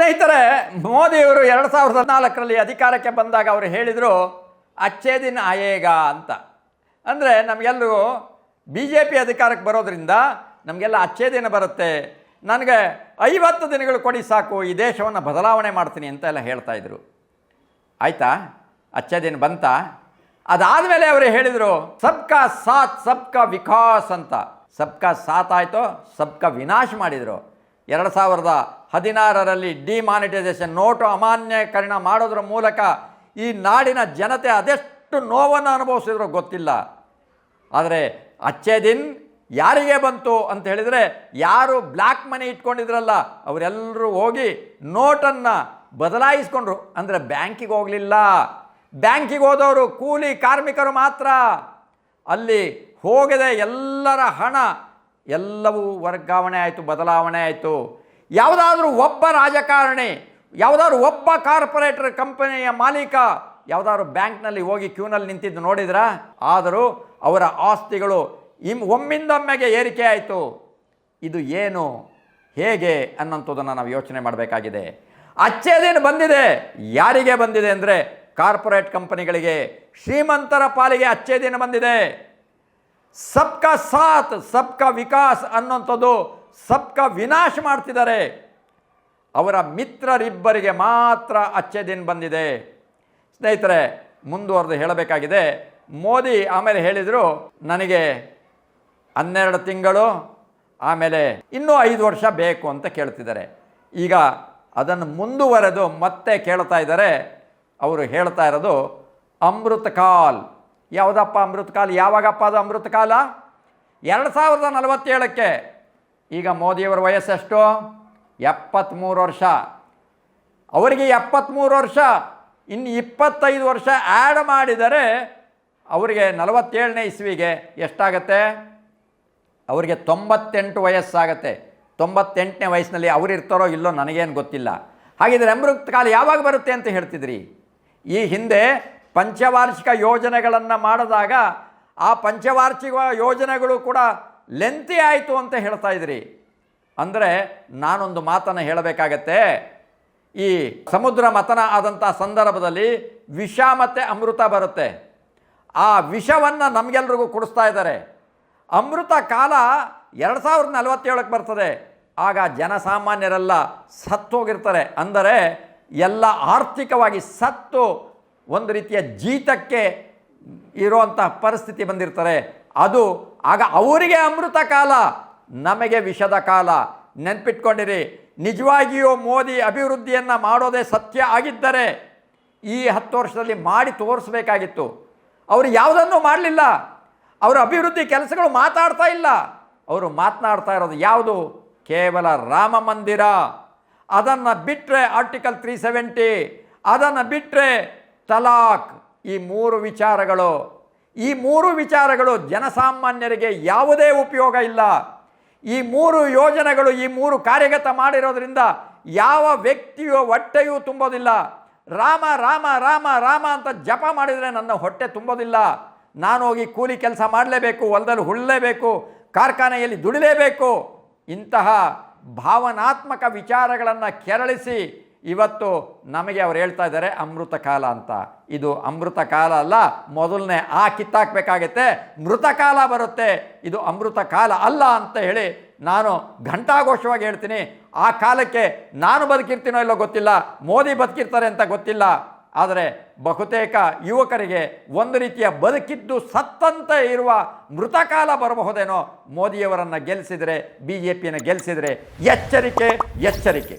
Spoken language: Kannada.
ಸ್ನೇಹಿತರೆ, ಮೋದಿಯವರು ಎರಡು ಸಾವಿರದ ಹದಿನಾಲ್ಕರಲ್ಲಿ ಅಧಿಕಾರಕ್ಕೆ ಬಂದಾಗ ಅವರು ಹೇಳಿದರು, ಅಚ್ಚೇ ದಿನ ಆಯೇಗ ಅಂತ. ಅಂದರೆ ನಮಗೆಲ್ಲರೂ ಬಿ ಜೆ ಪಿ ಅಧಿಕಾರಕ್ಕೆ ಬರೋದ್ರಿಂದ ನಮಗೆಲ್ಲ ಅಚ್ಚೇ ದಿನ ಬರುತ್ತೆ. ನನಗೆ ಐವತ್ತು ದಿನಗಳು ಕೊಡಿ ಸಾಕು, ಈ ದೇಶವನ್ನು ಬದಲಾವಣೆ ಮಾಡ್ತೀನಿ ಅಂತ ಎಲ್ಲ ಹೇಳ್ತಾ ಇದ್ರು. ಆಯಿತಾ? ಅಚ್ಚೇ ದಿನ ಬಂತ? ಅದಾದಮೇಲೆ ಅವರು ಹೇಳಿದರು, ಸಬ್ಕಾ ಸಾತ್ ಸಬ್ಕಾ ವಿಕಾಸ್ ಅಂತ. ಸಬ್ಕಾ ಸಾಥ್ ಆಯಿತು, ಸಬ್ಕಾ ವಿನಾಶ್ ಮಾಡಿದರು. ಎರಡು ಸಾವಿರದ ಹದಿನಾರರಲ್ಲಿ ಡಿಮಾನಿಟೈಸೇಷನ್ ನೋಟು ಅಮಾನ್ಯೀಕರಣ ಮಾಡೋದ್ರ ಮೂಲಕ ಈ ನಾಡಿನ ಜನತೆ ಅದೆಷ್ಟು ನೋವನ್ನು ಅನುಭವಿಸಿದ್ರು ಗೊತ್ತಿಲ್ಲ. ಆದರೆ ಅಚ್ಚೇ ದಿನ್ ಯಾರಿಗೆ ಬಂತು ಅಂತ ಹೇಳಿದರೆ ಯಾರು ಬ್ಲ್ಯಾಕ್ ಮನಿ ಇಟ್ಕೊಂಡಿದ್ರಲ್ಲ ಅವರೆಲ್ಲರೂ ಹೋಗಿ ನೋಟನ್ನು ಬದಲಾಯಿಸ್ಕೊಂಡ್ರು. ಅಂದರೆ ಬ್ಯಾಂಕಿಗೆ ಹೋಗಲಿಲ್ಲ. ಬ್ಯಾಂಕಿಗೆ ಹೋದವರು ಕೂಲಿ ಕಾರ್ಮಿಕರು ಮಾತ್ರ. ಅಲ್ಲಿ ಹೋಗದೆ ಎಲ್ಲರ ಹಣ ಎಲ್ಲವೂ ವರ್ಗಾವಣೆ ಆಯಿತು, ಬದಲಾವಣೆ ಆಯಿತು. ಯಾವುದಾದ್ರೂ ಒಬ್ಬ ರಾಜಕಾರಣಿ, ಯಾವುದಾದ್ರು ಒಬ್ಬ ಕಾರ್ಪೊರೇಟರ್ ಕಂಪನಿಯ ಮಾಲೀಕ ಯಾವುದಾದ್ರು ಬ್ಯಾಂಕ್ನಲ್ಲಿ ಹೋಗಿ ಕ್ಯೂನಲ್ಲಿ ನಿಂತಿದ್ದು ನೋಡಿದ್ರಾ? ಆದರೂ ಅವರ ಆಸ್ತಿಗಳು ಇಮ್ ಒಮ್ಮಿಂದೊಮ್ಮೆಗೆ ಏರಿಕೆ ಆಯಿತು. ಇದು ಏನು? ಹೇಗೆ ಅನ್ನೋಂಥದ್ದನ್ನು ನಾವು ಯೋಚನೆ ಮಾಡಬೇಕಾಗಿದೆ. ಅಚ್ಚೇದೇನು ಬಂದಿದೆ. ಯಾರಿಗೆ ಬಂದಿದೆ ಅಂದರೆ ಕಾರ್ಪೊರೇಟ್ ಕಂಪನಿಗಳಿಗೆ ಶ್ರೀಮಂತರ ಪಾಲಿಗೆ ಅಚ್ಚೇದೇನು ಬಂದಿದೆ. ಸಬ್ಕಾ ಸಾಥ್, ಸಬ್ಕಾ ವಿಕಾಸ್ ಅನ್ನೋಂಥದ್ದು ಸಬ್ಕಾ ವಿನಾಶ ಮಾಡ್ತಿದ್ದಾರೆ. ಅವರ ಮಿತ್ರರಿಬ್ಬರಿಗೆ ಮಾತ್ರ ಅಚ್ಚೆ ದಿನ ಬಂದಿದೆ. ಸ್ನೇಹಿತರೆ, ಮುಂದುವರೆದು ಹೇಳಬೇಕಾಗಿದೆ. ಮೋದಿ ಆಮೇಲೆ ಹೇಳಿದರು, ನನಗೆ ಹನ್ನೆರಡು ತಿಂಗಳು, ಆಮೇಲೆ ಇನ್ನೂ ಐದು ವರ್ಷ ಬೇಕು ಅಂತ ಕೇಳ್ತಿದ್ದಾರೆ. ಈಗ ಅದನ್ನು ಮುಂದುವರೆದು ಮತ್ತೆ ಕೇಳ್ತಾ ಇದ್ದಾರೆ. ಅವರು ಹೇಳ್ತಾ ಇರೋದು, ಅಮೃತ ಕಾಲ್. ಯಾವುದಪ್ಪ ಅಮೃತ ಕಾಲ ಯಾವಾಗಪ್ಪ ಅದು ಅಮೃತ ಕಾಲ ಎರಡು ಸಾವಿರದ ನಲವತ್ತೇಳಕ್ಕೆ. ಈಗ ಮೋದಿಯವರ ವಯಸ್ಸೆಷ್ಟು? ಎಪ್ಪತ್ತ್ಮೂರು ವರ್ಷ. ಅವರಿಗೆ ಎಪ್ಪತ್ತ್ಮೂರು ವರ್ಷ. ಇನ್ನು ಇಪ್ಪತ್ತೈದು ವರ್ಷ ಆ್ಯಡ್ ಮಾಡಿದರೆ ಅವರಿಗೆ ನಲವತ್ತೇಳನೇ ಇಸ್ವಿಗೆ ಎಷ್ಟಾಗತ್ತೆ? ಅವರಿಗೆ ತೊಂಬತ್ತೆಂಟು ವಯಸ್ಸಾಗತ್ತೆ. ತೊಂಬತ್ತೆಂಟನೇ ವಯಸ್ಸಿನಲ್ಲಿ ಅವರು ಇರ್ತಾರೋ ಇಲ್ಲೋ ನನಗೇನು ಗೊತ್ತಿಲ್ಲ. ಹಾಗಿದ್ರೆ ಅಮೃತ ಕಾಲ ಯಾವಾಗ ಬರುತ್ತೆ ಅಂತ ಹೇಳ್ತಿದ್ರಿ? ಈ ಹಿಂದೆ ಪಂಚವಾರ್ಷಿಕ ಯೋಜನೆಗಳನ್ನು ಮಾಡಿದಾಗ ಆ ಪಂಚವಾರ್ಷಿಕ ಯೋಜನೆಗಳು ಕೂಡ ಲೆಂತಿ ಆಯಿತು ಅಂತ ಹೇಳ್ತಾ ಇದ್ರಿ. ಅಂದರೆ ನಾನೊಂದು ಮಾತನ್ನು ಹೇಳಬೇಕಾಗತ್ತೆ. ಈ ಸಮುದ್ರ ಮತನ ಆದಂಥ ಸಂದರ್ಭದಲ್ಲಿ ವಿಷ ಮತ್ತು ಅಮೃತ ಬರುತ್ತೆ. ಆ ವಿಷವನ್ನು ನಮಗೆಲ್ರಿಗೂ ಕೊಡಿಸ್ತಾ ಇದ್ದಾರೆ. ಅಮೃತ ಕಾಲ ಎರಡು ಸಾವಿರದ ನಲವತ್ತೇಳಕ್ಕೆ ಬರ್ತದೆ. ಆಗ ಜನಸಾಮಾನ್ಯರೆಲ್ಲ ಸತ್ತೋಗಿರ್ತಾರೆ. ಅಂದರೆ ಎಲ್ಲ ಆರ್ಥಿಕವಾಗಿ ಸತ್ತು ಒಂದು ರೀತಿಯ ಜೀತಕ್ಕೆ ಇರುವಂತಹ ಪರಿಸ್ಥಿತಿ ಬಂದಿರ್ತಾರೆ. ಅದು ಆಗ ಅವರಿಗೆ ಅಮೃತ ಕಾಲ, ನಮಗೆ ವಿಷದ ಕಾಲ. ನೆನ್ಪಿಟ್ಕೊಂಡಿರಿ, ನಿಜವಾಗಿಯೂ ಮೋದಿ ಅಭಿವೃದ್ಧಿಯನ್ನು ಮಾಡೋದೇ ಸತ್ಯ ಆಗಿದ್ದರೆ ಈ ಹತ್ತು ವರ್ಷದಲ್ಲಿ ಮಾಡಿ ತೋರಿಸಬೇಕಾಗಿತ್ತು. ಅವರು ಯಾವುದನ್ನೂ ಮಾಡಲಿಲ್ಲ. ಅವರ ಅಭಿವೃದ್ಧಿ ಕೆಲಸಗಳು ಮಾತಾಡ್ತಾ ಇಲ್ಲ. ಅವರು ಮಾತನಾಡ್ತಾ ಇರೋದು ಯಾವುದು? ಕೇವಲ ರಾಮ ಮಂದಿರ. ಅದನ್ನು ಬಿಟ್ಟರೆ ಆರ್ಟಿಕಲ್ ತ್ರೀ ಸೆವೆಂಟಿ ಅದನ್ನು ಬಿಟ್ಟರೆ ತಲಾಕ್ ಈ ಮೂರು ವಿಚಾರಗಳು, ಈ ಮೂರು ವಿಚಾರಗಳು ಜನಸಾಮಾನ್ಯರಿಗೆ ಯಾವುದೇ ಉಪಯೋಗ ಇಲ್ಲ. ಈ ಮೂರು ಯೋಜನೆಗಳು, ಈ ಮೂರು ಕಾರ್ಯಗತ ಮಾಡಿರೋದ್ರಿಂದ ಯಾವ ವ್ಯಕ್ತಿಯೋ ಹೊಟ್ಟೆಯೂ ತುಂಬೋದಿಲ್ಲ. ರಾಮ ರಾಮ ರಾಮ ರಾಮ ಅಂತ ಜಪ ಮಾಡಿದರೆ ನನ್ನ ಹೊಟ್ಟೆ ತುಂಬೋದಿಲ್ಲ. ನಾನು ಹೋಗಿ ಕೂಲಿ ಕೆಲಸ ಮಾಡಲೇಬೇಕು, ಹೊಲದಲ್ಲಿ ಹುಳ್ಳಲೇಬೇಕು ಕಾರ್ಖಾನೆಯಲ್ಲಿ ದುಡಿಲೇಬೇಕು. ಇಂತಹ ಭಾವನಾತ್ಮಕ ವಿಚಾರಗಳನ್ನು ಕೆರಳಿಸಿ ಇವತ್ತು ನಮಗೆ ಅವ್ರು ಹೇಳ್ತಾ ಇದ್ದಾರೆ ಅಮೃತ ಕಾಲ ಅಂತ. ಇದು ಅಮೃತ ಕಾಲ ಅಲ್ಲ, ಮೊದಲನೇ ಆ ಕಿತ್ತಾಕ್ಬೇಕಾಗತ್ತೆ, ಮೃತ ಕಾಲ ಬರುತ್ತೆ, ಇದು ಅಮೃತ ಕಾಲ ಅಲ್ಲ ಅಂತ ಹೇಳಿ ನಾನು ಘಂಟಾಘೋಷವಾಗಿ ಹೇಳ್ತೀನಿ. ಆ ಕಾಲಕ್ಕೆ ನಾನು ಬದುಕಿರ್ತೀನೋ ಇಲ್ಲೋ ಗೊತ್ತಿಲ್ಲ, ಮೋದಿ ಬದುಕಿರ್ತಾರೆ ಅಂತ ಗೊತ್ತಿಲ್ಲ. ಆದರೆ ಬಹುತೇಕ ಯುವಕರಿಗೆ ಒಂದು ರೀತಿಯ ಬದುಕಿದ್ದು ಸತ್ತಂತೆ ಇರುವ ಮೃತಕಾಲ ಬರಬಹುದೇನೋ ಮೋದಿಯವರನ್ನು ಗೆಲ್ಲಿಸಿದರೆ ಬಿ ಜೆ ಪಿಯನ್ನು ಗೆಲ್ಲಿಸಿದರೆ ಎಚ್ಚರಿಕೆ ಎಚ್ಚರಿಕೆ.